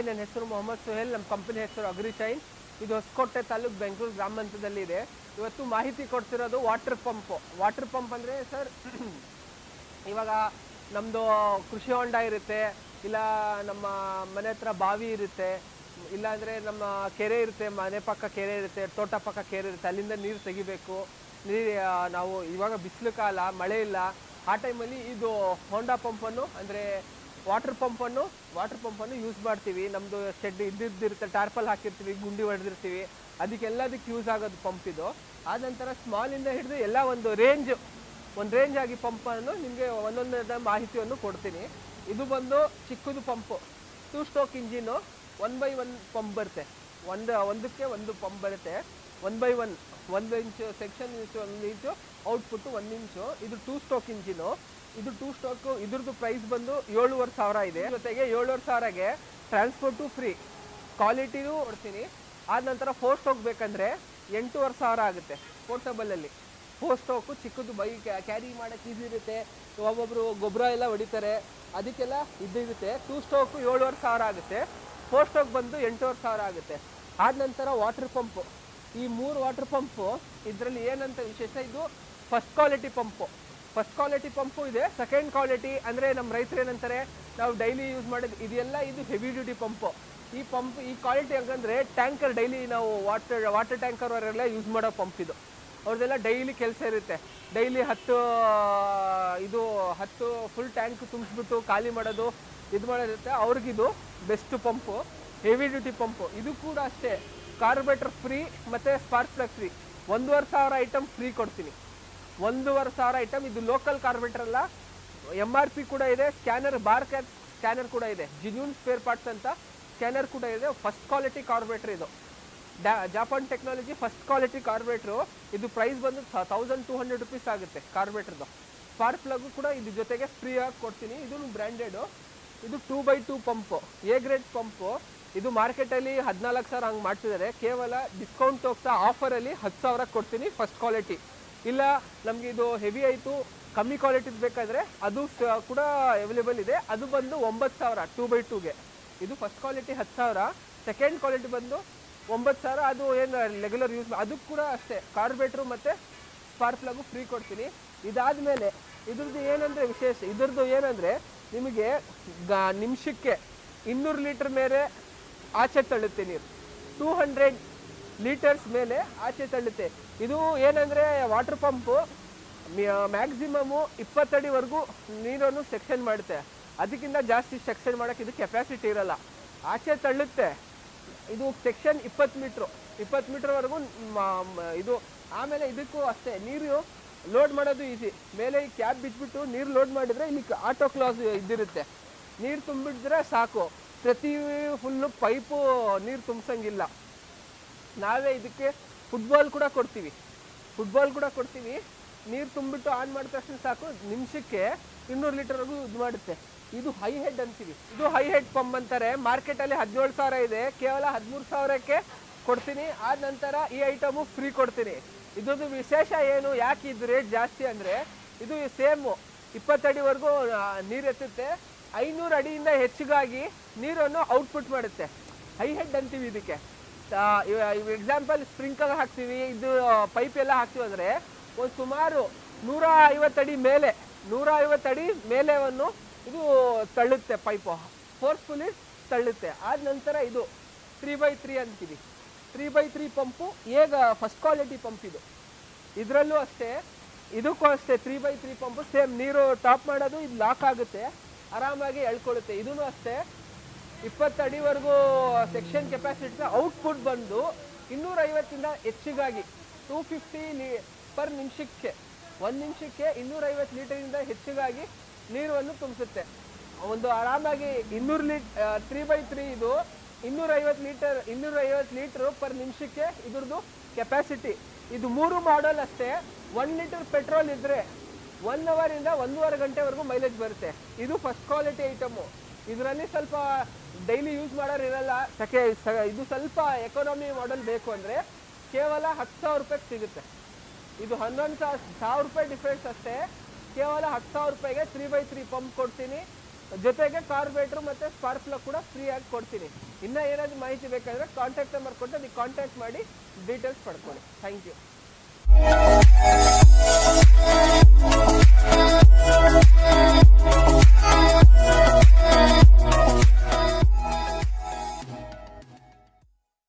Hi ನನ್ನ ಹೆಸರು ಮೊಹಮ್ಮದ್ ಸುಹೇಲ್, ನಮ್ಮ ಕಂಪನಿ ಹೆಸರು ಅಗ್ರಿಶೈನ್ ಇದು ಹೊಸಕೋಟೆ ತಾಲೂಕು ಬೆಂಗಳೂರು ಗ್ರಾಮಾಂತರದಲ್ಲಿ ಇದೆ. ಇವತ್ತು ಮಾಹಿತಿ ಕೊಡ್ತಿರೋದು ವಾಟರ್ ಪಂಪ್. ವಾಟರ್ ಪಂಪ್ ಅಂದರೆ ಸರ್, ಇವಾಗ ನಮ್ಮದು ಕೃಷಿ ಹೊಂಡ ಇರುತ್ತೆ, ಇಲ್ಲ ನಮ್ಮ ಮನೆ ಹತ್ರ ಬಾವಿ ಇರುತ್ತೆ ಇಲ್ಲಾಂದರೆ ನಮ್ಮ ಕೆರೆ ಇರುತ್ತೆ, ಮನೆ ಪಕ್ಕ ಕೆರೆ ಇರುತ್ತೆ, ತೋಟ ಪಕ್ಕ ಕೆರೆ ಇರುತ್ತೆ, ಅಲ್ಲಿಂದ ನೀರು ತೆಗಿಬೇಕು. ನೀರು ನಾವು ಇವಾಗ ಬಿಸಿಲು ಕಾಲ, ಮಳೆ ಇಲ್ಲ. ಆ ಟೈಮಲ್ಲಿ ಇದು ಹೋಂಡಾ ಪಂಪನ್ನು ಅಂದರೆ ವಾಟರ್ ಪಂಪನ್ನು ವಾಟರ್ ಪಂಪನ್ನು ಯೂಸ್ ಮಾಡ್ತೀವಿ. ನಮ್ಮದು ಶೆಡ್ ಇದ್ದಿದ್ದಿರುತ್ತೆ ಟಾರ್ಪಲ್ ಹಾಕಿರ್ತೀವಿ, ಗುಂಡಿ ಹೊಡೆದಿರ್ತೀವಿ. ಅದಕ್ಕೆಲ್ಲದಕ್ಕೆ ಯೂಸ್ ಆಗೋದು ಪಂಪ್ ಇದು. ಆದ ನಂತರ ಸ್ಮಾಲಿಂದ ಹಿಡಿದು ಎಲ್ಲ ಒಂದು ರೇಂಜ್ ಒಂದು ರೇಂಜ್ ಆಗಿ ಪಂಪನ್ನು ನಿಮಗೆ ಒಂದೊಂದರ ಮಾಹಿತಿಯನ್ನು ಕೊಡ್ತೀನಿ. ಇದು ಬಂದು ಚಿಕ್ಕದು pump two stroke engine one by one pump ಬರುತ್ತೆ. ಒಂದು, ಒಂದಕ್ಕೆ ಒಂದು ಪಂಪ್ ಬರುತ್ತೆ. ಒನ್ ಬೈ ಒನ್ ಒಂದು ಇಂಚು ಸೆಕ್ಷನ್ ಇಂಚು ಒಂದು ಇಂಚು ಔಟ್ಪುಟ್ಟು ಒಂದು ಇಂಚು ಇದು ಟೂ ಸ್ಟೋಕ್ ಇಂಜಿನು ಇದು ಟೂ ಸ್ಟಾಕ್ ಇದ್ರದ್ದು ಪ್ರೈಸ್ ಬಂದು ಏಳುವರೆ ಸಾವಿರ ಇದೆ. ಜೊತೆಗೆ ಏಳುವರೆ ಸಾವಿರಗೆ ಟ್ರಾನ್ಸ್ಪೋರ್ಟು ಫ್ರೀ ಕ್ವಾಲಿಟಿನೂ ಕೊಡ್ತೀನಿ. ಆದ ನಂತರ ಫೋರ್ ಸ್ಟೋಕ್ ಬೇಕಂದ್ರೆ ಎಂಟೂವರೆ ಸಾವಿರ ಆಗುತ್ತೆ ಪೋರ್ಟಬಲಲ್ಲಿ ಫೋರ್ ಸ್ಟೋಕು ಚಿಕ್ಕದು ಬೈ ಕ್ಯಾರಿ ಮಾಡೋಕ್ಕೆ ಈಸಿ ಇರುತ್ತೆ. ಒಬ್ಬೊಬ್ಬರು ಗೊಬ್ಬರ ಎಲ್ಲ ಹೊಡಿತಾರೆ. ಅದಕ್ಕೆಲ್ಲ ಇದ್ದಿರುತ್ತೆ ಟೂ ಸ್ಟೋಕು ಏಳುವರೆ ಸಾವಿರ ಆಗುತ್ತೆ. ಫೋರ್ ಸ್ಟೋಕ್ ಬಂದು ಎಂಟೂವರೆ ಸಾವಿರ ಆಗುತ್ತೆ. ಆದ ನಂತರ ವಾಟರ್ ಪಂಪು ಈ ಮೂರು ವಾಟರ್ ಪಂಪು ಇದರಲ್ಲಿ ಏನಂತ ವಿಶೇಷ? ಇದು first quality pump first quality pump ಇದೆ ಸೆಕೆಂಡ್ ಕ್ವಾಲಿಟಿ ಅಂದರೆ ನಮ್ಮ ರೈತರು ಏನಂತಾರೆ, ನಾವು ಡೈಲಿ ಯೂಸ್ ಮಾಡೋದು ಇದೆಲ್ಲ ಇದು ಹೆವಿ ಡ್ಯೂಟಿ ಪಂಪು ಈ ಪಂಪ್ ಈ ಕ್ವಾಲಿಟಿ ಹಂಗಂದ್ರೆ ಟ್ಯಾಂಕರ್ ಡೈಲಿ ನಾವು ವಾಟರ್ ವಾಟರ್ ಟ್ಯಾಂಕರ್ ಅವರೆಲ್ಲ ಯೂಸ್ ಮಾಡೋ ಪಂಪ್ ಇದು. ಅವ್ರದ್ದೆಲ್ಲ ಡೈಲಿ ಕೆಲಸ ಇರುತ್ತೆ. ಡೈಲಿ ಹತ್ತು, ಇದು ಹತ್ತು ಫುಲ್ ಟ್ಯಾಂಕ್ ತುಂಬಿಸ್ಬಿಟ್ಟು ಖಾಲಿ ಮಾಡೋದು, ಇದು ಮಾಡೋದಿರುತ್ತೆ. ಅವ್ರಿಗಿದು best pump heavy duty pump ಇದು ಕೂಡ ಅಷ್ಟೇ. ಕಾರ್ಬೇಟರ್ ಫ್ರೀ ಮತ್ತು ಸ್ಪಾರ್ಕ್ ಪ್ಲಗ್ ಫ್ರೀ ಒಂದೂವರೆ ಸಾವಿರ ಐಟಮ್ ಫ್ರೀ ಕೊಡ್ತೀನಿ. ಒಂದೂವರೆ ಸಾವಿರ ಐಟಮ್ ಇದು ಲೋಕಲ್ ಕಾರ್ಪೆಂಟರ್ ಅಲ್ಲ. ಎಂ ಆರ್ ಪಿ ಕೂಡ ಇದೆ. ಸ್ಕ್ಯಾನರ್ ಬಾರ್ ಸ್ಕ್ಯಾನರ್ ಕೂಡ ಇದೆ. ಜಿನ್ಯೂನ್ ಸ್ಪೇರ್ ಪಾರ್ಟ್ಸ್ ಅಂತ ಸ್ಕ್ಯಾನರ್ ಕೂಡ ಇದೆ. ಫಸ್ಟ್ ಕ್ವಾಲಿಟಿ ಕಾರ್ಬೇಟ್ರ್ ಇದು. Japan technology first quality carburettor ಇದು ಪ್ರೈಸ್ ಬಂದು ತೌಸಂಡ್ ಟೂ ಹಂಡ್ರೆಡ್ ರುಪೀಸ್ ಆಗುತ್ತೆ ಕಾರ್ಬೇಟ್ರದ್ದು ಸ್ಪಾರ್ಕ್ ಪ್ಲಗ್ ಕೂಡ ಇದ್ರ ಜೊತೆಗೆ ಫ್ರೀ ಆಗಿ ಕೊಡ್ತೀನಿ. ಇದು ಬ್ರ್ಯಾಂಡೆಡು ಇದು two by two pump A grade pump ಇದು ಮಾರ್ಕೆಟಲ್ಲಿ ಹದಿನಾಲ್ಕು ಸಾವಿರ ಹಂಗೆ ಮಾಡ್ತಿದ್ದಾರೆ. ಕೇವಲ ಡಿಸ್ಕೌಂಟ್ ಹೋಗ್ತಾ ಆಫರಲ್ಲಿ ಹತ್ತು ಸಾವಿರ ಕೊಡ್ತೀನಿ ಫಸ್ಟ್ ಕ್ವಾಲಿಟಿ ಇಲ್ಲ, ನಮಗೆ ಇದು ಹೆವಿ ಆಯಿತು. ಕಮ್ಮಿ ಕ್ವಾಲಿಟಿದು ಬೇಕಾದರೆ ಅದು ಕೂಡ ಅವೈಲೇಬಲ್ ಇದೆ. ಅದು ಬಂದು ಒಂಬತ್ತು ಸಾವಿರ ಟೂ ಬೈ ಟೂಗೆ ಇದು ಫಸ್ಟ್ ಕ್ವಾಲಿಟಿ ಹತ್ತು ಸಾವಿರ ಸೆಕೆಂಡ್ ಕ್ವಾಲಿಟಿ ಬಂದು ಒಂಬತ್ತು ಸಾವಿರ. ಅದು ಏನು ರೆಗ್ಯುಲರ್ ಯೂಸ್ ಅದಕ್ಕೆ ಕೂಡ ಅಷ್ಟೇ. ಕಾರ್ಬೇಟ್ರು ಮತ್ತು ಸ್ಪಾರ್ಕ್ ಪ್ಲಗು ಫ್ರೀ ಕೊಡ್ತೀನಿ. ಇದಾದ ಮೇಲೆ ಇದ್ರದ್ದು ಏನಂದರೆ ವಿಶೇಷ, ಇದ್ರದ್ದು ಏನಂದರೆ ನಿಮಗೆ ಗ, ನಿಮಿಷಕ್ಕೆ ಇನ್ನೂರು ಲೀಟ್ರ್ ಮೇಲೆ ಆಚೆ ತಳ್ಳುತ್ತೆ ನೀರು. ಟೂ ಹಂಡ್ರೆಡ್ ಲೀಟರ್ಸ್ ಮೇಲೆ ಆಚೆ ತಳ್ಳುತ್ತೆ. ಇದು ಏನಂದರೆ ವಾಟರ್ ಪಂಪು ಮ್ಯಾಕ್ಸಿಮಮ್ಮು ಇಪ್ಪತ್ತಡಿವರೆಗೂ ನೀರನ್ನು ಸೆಕ್ಷನ್ ಮಾಡುತ್ತೆ. ಅದಕ್ಕಿಂತ ಜಾಸ್ತಿ ಸೆಕ್ಷನ್ ಮಾಡೋಕ್ಕೆ ಇದು ಕೆಪಾಸಿಟಿ ಇರಲ್ಲ. ಆಚೆ ತಳ್ಳುತ್ತೆ. ಇದು ಸೆಕ್ಷನ್ ಇಪ್ಪತ್ತು ಮೀಟ್ರು ಇಪ್ಪತ್ತು ಮೀಟ್ರ್ವರೆಗೂ ಇದು, ಆಮೇಲೆ ಇದಕ್ಕೂ ಅಷ್ಟೇ, ನೀರು ಲೋಡ್ ಮಾಡೋದು ಈಸಿ ಮೇಲೆ ಈ ಕ್ಯಾಬ್ ಬಿಟ್ಬಿಟ್ಟು ನೀರು ಲೋಡ್ ಮಾಡಿದರೆ ಇಲ್ಲಿ ಆಟೋ ಕ್ಲಾಸ್ ಇದ್ದಿರುತ್ತೆ. ನೀರು ತುಂಬಿಟ್ಟಿದ್ರೆ ಸಾಕು. ಪ್ರತಿ ಫುಲ್ಲು ಪೈಪು ನೀರು ತುಂಬಿಸಂಗಿಲ್ಲ. ನಾವೇ ಇದಕ್ಕೆ ಫುಟ್ಬಾಲ್ ಕೂಡ ಕೊಡ್ತೀವಿ. ಫುಟ್ಬಾಲ್ ಕೂಡ ಕೊಡ್ತೀವಿ. ನೀರು ತುಂಬಿಟ್ಟು ಆನ್ ಮಾಡಿದ ತಕ್ಷಣ ಸಾಕು. ನಿಮಿಷಕ್ಕೆ ಇನ್ನೂರು ಲೀಟರ್ವರೆಗೂ ಇದು ಮಾಡುತ್ತೆ. ಇದು ಹೈ ಹೆಡ್ ಅಂತೀವಿ. ಇದು ಹೈ ಹೆಡ್ ಪಂಪ್ ಅಂತಾರೆ. ಮಾರ್ಕೆಟಲ್ಲಿ ಹದಿನೇಳು ಸಾವಿರ ಇದೆ. ಕೇವಲ ಹದಿಮೂರು ಸಾವಿರಕ್ಕೆ ಕೊಡ್ತೀನಿ. ಆದ ನಂತರ ಈ ಐಟಮು ಫ್ರೀ ಕೊಡ್ತೀನಿ. ಇದ್ರದ್ದು ವಿಶೇಷ ಏನು? ಯಾಕೆ ಇದು ರೇಟ್ ಜಾಸ್ತಿ ಅಂದರೆ ಇದು ಸೇಮು ಇಪ್ಪತ್ತಡಿವರೆಗೂ ನೀರು ಎತ್ತುತ್ತೆ. ಐನೂರು ಅಡಿಯಿಂದ ಹೆಚ್ಚಿಗಾಗಿ ನೀರನ್ನು ಔಟ್ಪುಟ್ ಮಾಡುತ್ತೆ. ಹೈ ಹೆಡ್ ಅಂತೀವಿ ಇದಕ್ಕೆ. ಎಕ್ಸಾಂಪಲ್ ಸ್ಪ್ರಿಂಕಲ್ ಹಾಕ್ತೀವಿ, ಇದು ಪೈಪ್ ಎಲ್ಲ ಹಾಕ್ತೀವಿ ಅಂದರೆ ಒಂದು ಸುಮಾರು ನೂರ ಐವತ್ತಡಿ ಮೇಲೆ ನೂರ ಐವತ್ತಡಿ ಮೇಲೆವನ್ನು ಇದು ತಳ್ಳುತ್ತೆ ಪೈಪು ಫೋರ್ಸ್ಫುಲಿ ತಳ್ಳುತ್ತೆ. ಆದ ನಂತರ ಇದು ತ್ರೀ ಬೈ ತ್ರೀ ಅಂತೀವಿ. ತ್ರೀ ಬೈ ತ್ರೀ ಪಂಪು ಈಗ ಫಸ್ಟ್ ಕ್ವಾಲಿಟಿ ಪಂಪ್ ಇದು. ಇದರಲ್ಲೂ ಅಷ್ಟೇ, ಇದಕ್ಕೂ ಅಷ್ಟೇ three by three pump same ನೀರು ಟಾಪ್ ಮಾಡೋದು ಇದು ಲಾಕ್ ಆಗುತ್ತೆ, ಆರಾಮಾಗಿ ಎಳ್ಕೊಳ್ಳುತ್ತೆ. ಇದೂ ಅಷ್ಟೇ ಇಪ್ಪತ್ತು ಅಡಿವರೆಗೂ ಸೆಕ್ಷನ್ ಕೆಪಾಸಿಟಿ ಔಟ್ಪುಟ್ ಬಂದು ಇನ್ನೂರೈವತ್ತಿಂದ ಹೆಚ್ಚಿಗಾಗಿ ಟೂ ಫಿಫ್ಟಿ ಲೀ ಪರ್ ನಿಮಿಷಕ್ಕೆ. ಒಂದು ನಿಮಿಷಕ್ಕೆ ಇನ್ನೂರೈವತ್ತು ಲೀಟರಿಂದ ಹೆಚ್ಚಿಗಾಗಿ ನೀರನ್ನು ತುಂಬಿಸುತ್ತೆ. ಒಂದು ಆರಾಮಾಗಿ ಇನ್ನೂರು ಲೀಟ್ ತ್ರೀ ಬೈ ತ್ರೀ ಇದು ಇನ್ನೂರೈವತ್ತು ಲೀಟರ್, ಇನ್ನೂರೈವತ್ತು ಲೀಟ್ರು ಪರ್ ನಿಮಿಷಕ್ಕೆ ಇದ್ರದ್ದು ಕೆಪಾಸಿಟಿ. ಇದು ಮೂರು ಮಾಡಲ್ ಅಷ್ಟೇ. ಒನ್ ಲೀಟರ್ ಪೆಟ್ರೋಲ್ ಇದ್ದರೆ ಒನ್ ಅವರಿಂದ ಒಂದೂವರೆ ಗಂಟೆವರೆಗೂ ಮೈಲೇಜ್ ಬರುತ್ತೆ. ಇದು ಫಸ್ಟ್ ಕ್ವಾಲಿಟಿ ಐಟಮು ಇದರಲ್ಲಿ ಸ್ವಲ್ಪ ಡೈಲಿ ಯೂಸ್ ಮಾಡೋರು ಇರಲ್ಲ. ಸಕೆ ಇದು ಸ್ವಲ್ಪ ಎಕಾನಮಿ ಮಾಡಲ್ ಬೇಕು ಅಂದರೆ ಕೇವಲ ಹತ್ತು ಸಾವಿರ ರೂಪಾಯಿಗೆ ಸಿಗುತ್ತೆ. ಇದು ಹನ್ನೊಂದು ಸಾವಿರ ರೂಪಾಯಿ ಡಿಫ್ರೆನ್ಸ್ ಅಷ್ಟೇ. ಕೇವಲ ಹತ್ತು ಸಾವಿರ ರೂಪಾಯಿಗೆ ತ್ರೀ ಬೈ ತ್ರೀ ಪಂಪ್ ಕೊಡ್ತೀನಿ. ಜೊತೆಗೆ ಕಾರ್ಬೇಟ್ರು ಮತ್ತು ಸ್ಪಾರ್ಕ್ ಪ್ಲಗ್ ಕೂಡ ಫ್ರೀ ಆಗಿ ಕೊಡ್ತೀನಿ. ಇನ್ನೂ ಏನಾದರೂ ಮಾಹಿತಿ ಬೇಕಾದರೆ ಕಾಂಟ್ಯಾಕ್ಟ್ ನಂಬರ್ ಕೊಟ್ಟು ಅದಕ್ಕೆ ಕಾಂಟ್ಯಾಕ್ಟ್ ಮಾಡಿ ಡೀಟೇಲ್ಸ್ ಪಡ್ಕೊಳ್ಳಿ. Thank you